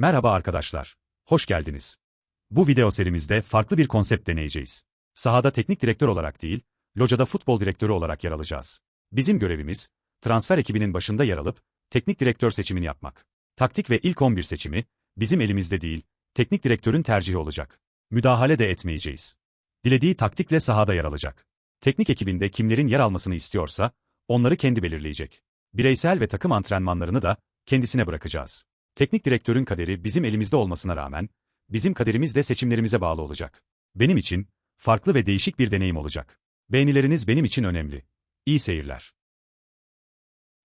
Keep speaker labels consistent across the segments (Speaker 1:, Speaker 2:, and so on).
Speaker 1: Merhaba arkadaşlar. Hoş geldiniz. Bu video serimizde farklı bir konsept deneyeceğiz. Sahada teknik direktör olarak değil, locada futbol direktörü olarak yer alacağız. Bizim görevimiz, transfer ekibinin başında yer alıp, teknik direktör seçimini yapmak. Taktik ve ilk 11 seçimi, bizim elimizde değil, teknik direktörün tercihi olacak. Müdahale de etmeyeceğiz. Dilediği taktikle sahada yer alacak. Teknik ekibinde kimlerin yer almasını istiyorsa, onları kendi belirleyecek. Bireysel ve takım antrenmanlarını da kendisine bırakacağız. Teknik direktörün kaderi bizim elimizde olmasına rağmen, bizim kaderimiz de seçimlerimize bağlı olacak. Benim için, farklı ve değişik bir deneyim olacak. Beğenileriniz benim için önemli. İyi seyirler.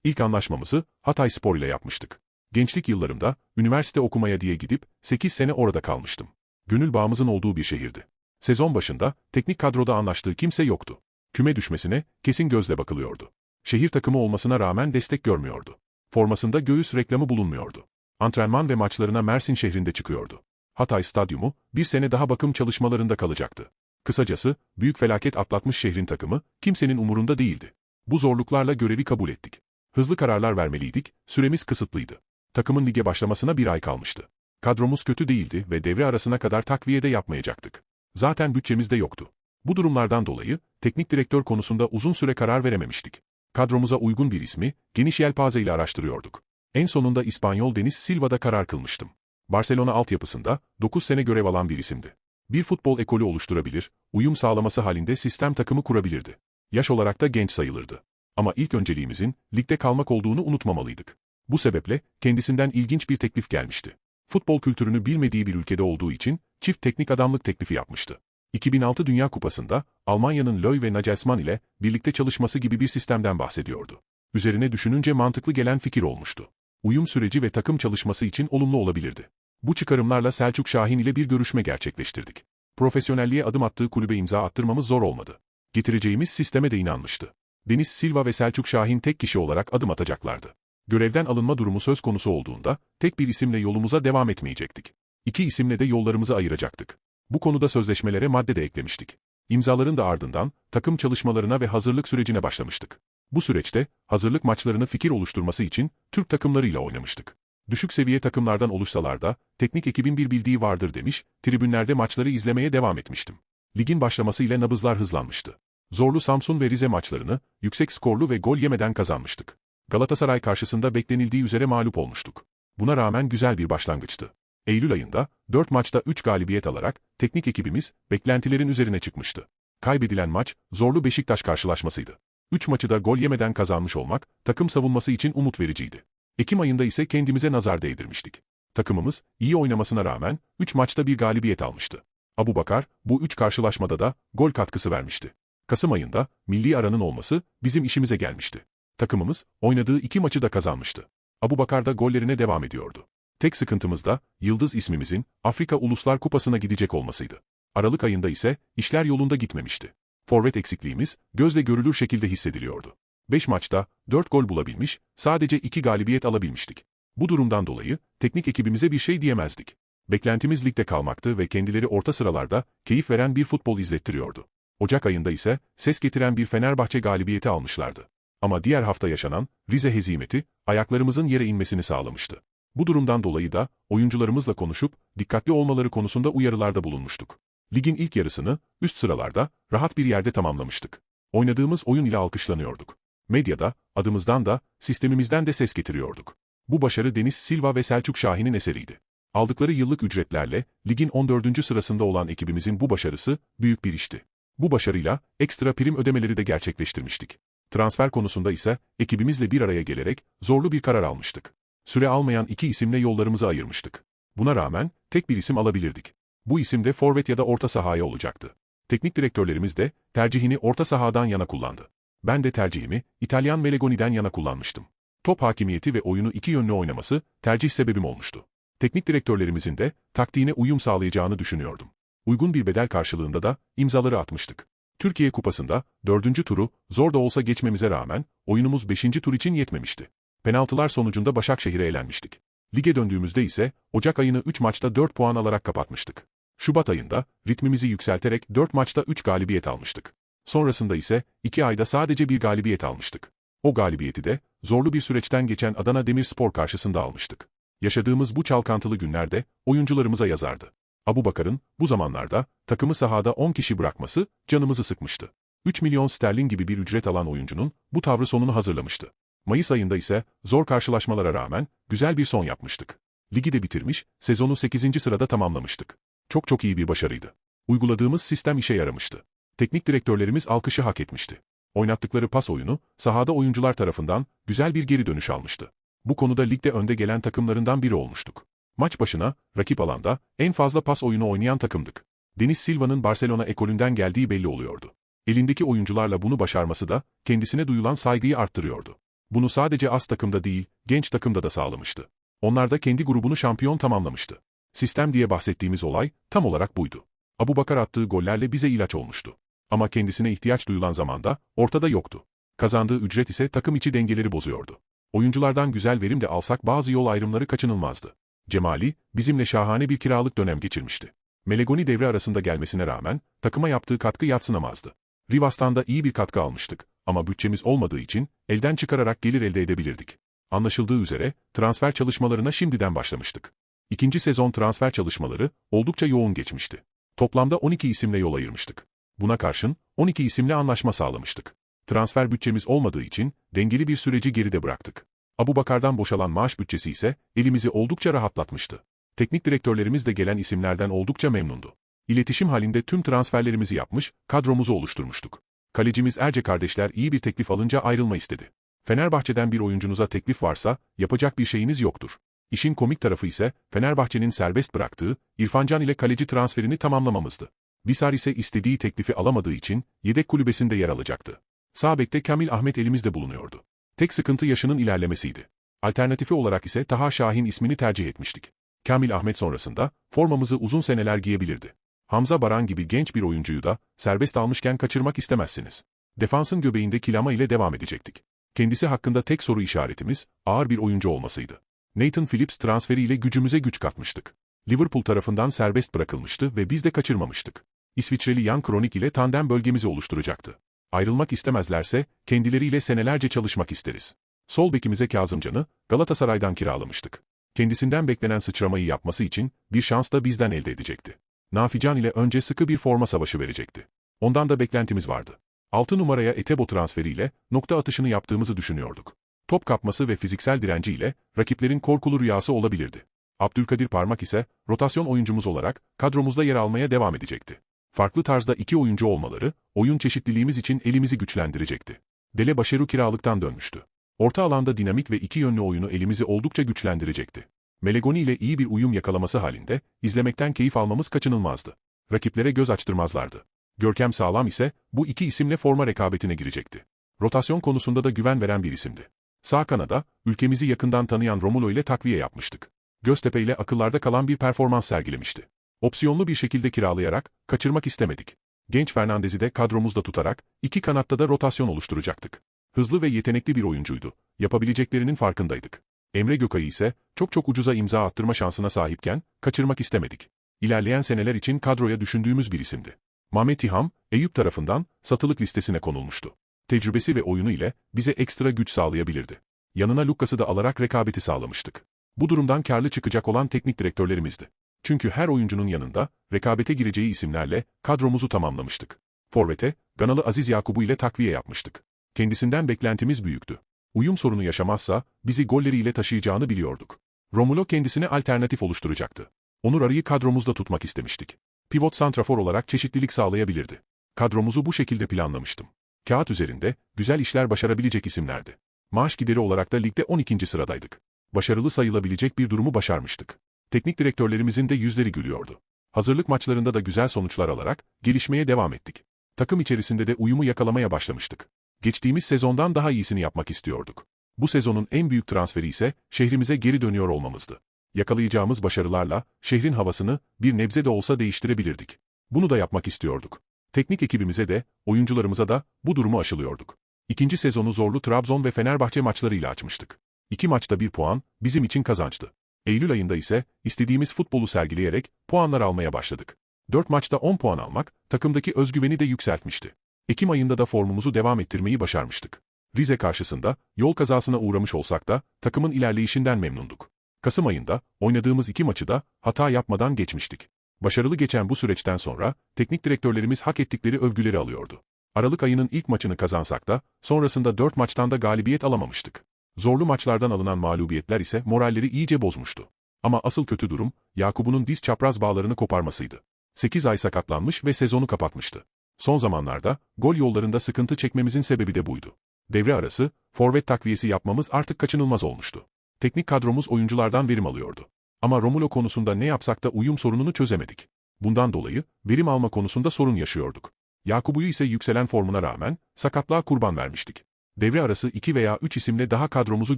Speaker 2: İlk anlaşmamızı Hatay Spor ile yapmıştık. Gençlik yıllarımda üniversite okumaya diye gidip 8 sene orada kalmıştım. Gönül bağımızın olduğu bir şehirdi. Sezon başında teknik kadroda anlaştığı kimse yoktu. Küme düşmesine kesin gözle bakılıyordu. Şehir takımı olmasına rağmen destek görmüyordu. Formasında göğüs reklamı bulunmuyordu. Antrenman ve maçlarına Mersin şehrinde çıkıyordu. Hatay Stadyumu bir sene daha bakım çalışmalarında kalacaktı. Kısacası büyük felaket atlatmış şehrin takımı kimsenin umurunda değildi. Bu zorluklarla görevi kabul ettik. Hızlı kararlar vermeliydik, süremiz kısıtlıydı. Takımın lige başlamasına bir ay kalmıştı. Kadromuz kötü değildi ve devre arasına kadar takviye de yapmayacaktık. Zaten bütçemiz de yoktu. Bu durumlardan dolayı teknik direktör konusunda uzun süre karar verememiştik. Kadromuza uygun bir ismi geniş yelpaze ile araştırıyorduk. En sonunda İspanyol Deniz Silva'da karar kılmıştım. Barcelona altyapısında 9 sene görev alan bir isimdi. Bir futbol ekolü oluşturabilir, uyum sağlaması halinde sistem takımı kurabilirdi. Yaş olarak da genç sayılırdı. Ama ilk önceliğimizin ligde kalmak olduğunu unutmamalıydık. Bu sebeple kendisinden ilginç bir teklif gelmişti. Futbol kültürünü bilmediği bir ülkede olduğu için çift teknik adamlık teklifi yapmıştı. 2006 Dünya Kupası'nda Almanya'nın Löw ve Nagelsmann ile birlikte çalışması gibi bir sistemden bahsediyordu. Üzerine düşününce mantıklı gelen fikir olmuştu. Uyum süreci ve takım çalışması için olumlu olabilirdi. Bu çıkarımlarla Selçuk Şahin ile bir görüşme gerçekleştirdik. Profesyonelliğe adım attığı kulübe imza attırmamız zor olmadı. Getireceğimiz sisteme de inanmıştı. Deniz Silva ve Selçuk Şahin tek kişi olarak adım atacaklardı. Görevden alınma durumu söz konusu olduğunda, tek bir isimle yolumuza devam etmeyecektik. İki isimle de yollarımızı ayıracaktık. Bu konuda sözleşmelere madde de eklemiştik. İmzaların da ardından, takım çalışmalarına ve hazırlık sürecine başlamıştık. Bu süreçte, hazırlık maçlarını fikir oluşturması için, Türk takımlarıyla oynamıştık. Düşük seviye takımlardan oluşsalar da, teknik ekibin bir bildiği vardır demiş, tribünlerde maçları izlemeye devam etmiştim. Ligin başlamasıyla nabızlar hızlanmıştı. Zorlu Samsun ve Rize maçlarını, yüksek skorlu ve gol yemeden kazanmıştık. Galatasaray karşısında beklenildiği üzere mağlup olmuştuk. Buna rağmen güzel bir başlangıçtı. Eylül ayında, 4 maçta 3 galibiyet alarak, teknik ekibimiz, beklentilerin üzerine çıkmıştı. Kaybedilen maç, zorlu Beşiktaş karşılaşmasıydı. 3 maçı da gol yemeden kazanmış olmak, takım savunması için umut vericiydi. Ekim ayında ise kendimize nazar değdirmiştik. Takımımız, iyi oynamasına rağmen, 3 maçta bir galibiyet almıştı. Abu Bakar, bu 3 karşılaşmada da, gol katkısı vermişti. Kasım ayında, milli aranın olması, bizim işimize gelmişti. Takımımız, oynadığı iki maçı da kazanmıştı. Abu Bakar da gollerine devam ediyordu. Tek sıkıntımız da, Yıldız ismimizin, Afrika Uluslar Kupası'na gidecek olmasıydı. Aralık ayında ise, işler yolunda gitmemişti. Forvet eksikliğimiz, gözle görülür şekilde hissediliyordu. 5 maçta, 4 gol bulabilmiş, sadece 2 galibiyet alabilmiştik. Bu durumdan dolayı, teknik ekibimize bir şey diyemezdik. Beklentimiz ligde kalmaktı ve kendileri orta sıralarda, keyif veren bir futbol izlettiriyordu. Ocak ayında ise, ses getiren bir Fenerbahçe galibiyeti almışlardı. Ama diğer hafta yaşanan, Rize hezimeti, ayaklarımızın yere inmesini sağlamıştı. Bu durumdan dolayı da, oyuncularımızla konuşup, dikkatli olmaları konusunda uyarılarda bulunmuştuk. Ligin ilk yarısını, üst sıralarda, rahat bir yerde tamamlamıştık. Oynadığımız oyun ile alkışlanıyorduk. Medyada, adımızdan da, sistemimizden de ses getiriyorduk. Bu başarı Deniz Silva ve Selçuk Şahin'in eseriydi. Aldıkları yıllık ücretlerle, ligin 14. sırasında olan ekibimizin bu başarısı, büyük bir işti. Bu başarıyla, ekstra prim ödemeleri de gerçekleştirmiştik. Transfer konusunda ise, ekibimizle bir araya gelerek, zorlu bir karar almıştık. Süre almayan iki isimle yollarımızı ayırmıştık. Buna rağmen, tek bir isim alabilirdik. Bu isim de forvet ya da orta sahaya olacaktı. Teknik direktörlerimiz de, tercihini orta sahadan yana kullandı. Ben de tercihimi, İtalyan Melegoni'den yana kullanmıştım. Top hakimiyeti ve oyunu iki yönlü oynaması, tercih sebebim olmuştu. Teknik direktörlerimizin de, taktiğine uyum sağlayacağını düşünüyordum. Uygun bir bedel karşılığında da, imzaları atmıştık. Türkiye Kupası'nda, dördüncü turu, zor da olsa geçmemize rağmen, oyunumuz beşinci tur için yetmemişti. Penaltılar sonucunda Başakşehir'e elenmiştik. Lige döndüğümüzde ise, Ocak ayını 3 maçta 4 puan alarak kapatmıştık. Şubat ayında, ritmimizi yükselterek 4 maçta 3 galibiyet almıştık. Sonrasında ise, 2 ayda sadece bir galibiyet almıştık. O galibiyeti de, zorlu bir süreçten geçen Adana Demirspor karşısında almıştık. Yaşadığımız bu çalkantılı günlerde oyuncularımıza yazardı. Abu Bakar'ın bu zamanlarda takımı sahada 10 kişi bırakması canımızı sıkmıştı. 3 milyon sterlin gibi bir ücret alan oyuncunun bu tavrı sonunu hazırlamıştı. Mayıs ayında ise zor karşılaşmalara rağmen güzel bir son yapmıştık. Ligi de bitirmiş, sezonu 8. sırada tamamlamıştık. Çok çok iyi bir başarıydı. Uyguladığımız sistem işe yaramıştı. Teknik direktörlerimiz alkışı hak etmişti. Oynattıkları pas oyunu, sahada oyuncular tarafından güzel bir geri dönüş almıştı. Bu konuda ligde önde gelen takımlarından biri olmuştuk. Maç başına, rakip alanda, en fazla pas oyunu oynayan takımdık. Deniz Silva'nın Barcelona ekolünden geldiği belli oluyordu. Elindeki oyuncularla bunu başarması da, kendisine duyulan saygıyı arttırıyordu. Bunu sadece az takımda değil, genç takımda da sağlamıştı. Onlar da kendi grubunu şampiyon tamamlamıştı. Sistem diye bahsettiğimiz olay, tam olarak buydu. Abu Bakar attığı gollerle bize ilaç olmuştu. Ama kendisine ihtiyaç duyulan zamanda, ortada yoktu. Kazandığı ücret ise takım içi dengeleri bozuyordu. Oyunculardan güzel verim de alsak bazı yol ayrımları kaçınılmazdı. Cemali, bizimle şahane bir kiralık dönem geçirmişti. Melegoni devre arasında gelmesine rağmen, takıma yaptığı katkı yatsınamazdı. Rivas'tan da iyi bir katkı almıştık. Ama bütçemiz olmadığı için, elden çıkararak gelir elde edebilirdik. Anlaşıldığı üzere, transfer çalışmalarına şimdiden başlamıştık. İkinci sezon transfer çalışmaları, oldukça yoğun geçmişti. Toplamda 12 isimle yol ayırmıştık. Buna karşın, 12 isimle anlaşma sağlamıştık. Transfer bütçemiz olmadığı için, dengeli bir süreci geride bıraktık. Abu Bakar'dan boşalan maaş bütçesi ise, elimizi oldukça rahatlatmıştı. Teknik direktörlerimiz de gelen isimlerden oldukça memnundu. İletişim halinde tüm transferlerimizi yapmış, kadromuzu oluşturmuştuk. Kalecimiz Erce kardeşler iyi bir teklif alınca ayrılma istedi. Fenerbahçe'den bir oyuncunuza teklif varsa, yapacak bir şeyiniz yoktur. İşin komik tarafı ise, Fenerbahçe'nin serbest bıraktığı, İrfancan ile kaleci transferini tamamlamamızdı. Bisar ise istediği teklifi alamadığı için, yedek kulübesinde yer alacaktı. Sağ bekte Kamil Ahmet elimizde bulunuyordu. Tek sıkıntı yaşının ilerlemesiydi. Alternatifi olarak ise Taha Şahin ismini tercih etmiştik. Kamil Ahmet sonrasında, formamızı uzun seneler giyebilirdi. Hamza Baran gibi genç bir oyuncuyu da, serbest almışken kaçırmak istemezsiniz. Defansın göbeğinde kilama ile devam edecektik. Kendisi hakkında tek soru işaretimiz, ağır bir oyuncu olmasıydı. Nathan Phillips transferiyle gücümüze güç katmıştık. Liverpool tarafından serbest bırakılmıştı ve biz de kaçırmamıştık. İsviçreli Jan Kronik ile tandem bölgemizi oluşturacaktı. Ayrılmak istemezlerse, kendileriyle senelerce çalışmak isteriz. Sol bekimize Kazımcan'ı, Galatasaray'dan kiralamıştık. Kendisinden beklenen sıçramayı yapması için, bir şans da bizden elde edecekti. Nafican ile önce sıkı bir forma savaşı verecekti. Ondan da beklentimiz vardı. 6 numaraya Etebo transferiyle nokta atışını yaptığımızı düşünüyorduk. Top kapması ve fiziksel direnciyle rakiplerin korkulu rüyası olabilirdi. Abdülkadir Parmak ise rotasyon oyuncumuz olarak kadromuzda yer almaya devam edecekti. Farklı tarzda iki oyuncu olmaları, oyun çeşitliliğimiz için elimizi güçlendirecekti. Dele Başeru kiralıktan dönmüştü. Orta alanda dinamik ve iki yönlü oyunu elimizi oldukça güçlendirecekti. Melegoni ile iyi bir uyum yakalaması halinde, izlemekten keyif almamız kaçınılmazdı. Rakiplere göz açtırmazlardı. Görkem Sağlam ise, bu iki isimle forma rekabetine girecekti. Rotasyon konusunda da güven veren bir isimdi. Sağ kanada, ülkemizi yakından tanıyan Romulo ile takviye yapmıştık. Göztepe ile akıllarda kalan bir performans sergilemişti. Opsiyonlu bir şekilde kiralayarak, kaçırmak istemedik. Genç Fernandez'i de kadromuzda tutarak, iki kanatta da rotasyon oluşturacaktık. Hızlı ve yetenekli bir oyuncuydu. Yapabileceklerinin farkındaydık. Emre Gökay'ı ise, çok çok ucuza imza attırma şansına sahipken, kaçırmak istemedik. İlerleyen seneler için kadroya düşündüğümüz bir isimdi. Mehmet İham, Eyüp tarafından, satılık listesine konulmuştu. Tecrübesi ve oyunu ile, bize ekstra güç sağlayabilirdi. Yanına Lucas'ı da alarak rekabeti sağlamıştık. Bu durumdan karlı çıkacak olan teknik direktörlerimizdi. Çünkü her oyuncunun yanında, rekabete gireceği isimlerle, kadromuzu tamamlamıştık. Forvet'e, Ganalı Aziz Yakubu ile takviye yapmıştık. Kendisinden beklentimiz büyüktü. Uyum sorunu yaşamazsa, bizi golleriyle taşıyacağını biliyorduk. Romulo kendisine alternatif oluşturacaktı. Onur Arı'yı kadromuzda tutmak istemiştik. Pivot santrafor olarak çeşitlilik sağlayabilirdi. Kadromuzu bu şekilde planlamıştım. Kağıt üzerinde, güzel işler başarabilecek isimlerdi. Maaş gideri olarak da ligde 12. sıradaydık. Başarılı sayılabilecek bir durumu başarmıştık. Teknik direktörlerimizin de yüzleri gülüyordu. Hazırlık maçlarında da güzel sonuçlar alarak, gelişmeye devam ettik. Takım içerisinde de uyumu yakalamaya başlamıştık. Geçtiğimiz sezondan daha iyisini yapmak istiyorduk. Bu sezonun en büyük transferi ise şehrimize geri dönüyor olmamızdı. Yakalayacağımız başarılarla şehrin havasını bir nebze de olsa değiştirebilirdik. Bunu da yapmak istiyorduk. Teknik ekibimize de, oyuncularımıza da bu durumu aşılıyorduk. İkinci sezonu zorlu Trabzon ve Fenerbahçe maçlarıyla açmıştık. İki maçta bir puan, bizim için kazançtı. Eylül ayında ise, istediğimiz futbolu sergileyerek, puanlar almaya başladık. Dört maçta 10 puan almak, takımdaki özgüveni de yükseltmişti. Ekim ayında da formumuzu devam ettirmeyi başarmıştık. Rize karşısında, yol kazasına uğramış olsak da, takımın ilerleyişinden memnunduk. Kasım ayında oynadığımız iki maçı da hata yapmadan geçmiştik. Başarılı geçen bu süreçten sonra teknik direktörlerimiz hak ettikleri övgüleri alıyordu. Aralık ayının ilk maçını kazansak da sonrasında 4 maçtan da galibiyet alamamıştık. Zorlu maçlardan alınan mağlubiyetler ise moralleri iyice bozmuştu. Ama asıl kötü durum Yakup'un diz çapraz bağlarını koparmasıydı. 8 ay sakatlanmış ve sezonu kapatmıştı. Son zamanlarda gol yollarında sıkıntı çekmemizin sebebi de buydu. Devre arası, forvet takviyesi yapmamız artık kaçınılmaz olmuştu. Teknik kadromuz oyunculardan verim alıyordu. Ama Romulo konusunda ne yapsak da uyum sorununu çözemedik. Bundan dolayı verim alma konusunda sorun yaşıyorduk. Yakubu'yu ise yükselen formuna rağmen sakatlığa kurban vermiştik. Devre arası 2 veya 3 isimle daha kadromuzu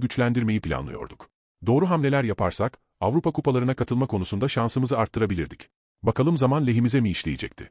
Speaker 2: güçlendirmeyi planlıyorduk. Doğru hamleler yaparsak Avrupa kupalarına katılma konusunda şansımızı arttırabilirdik. Bakalım zaman lehimize mi işleyecekti?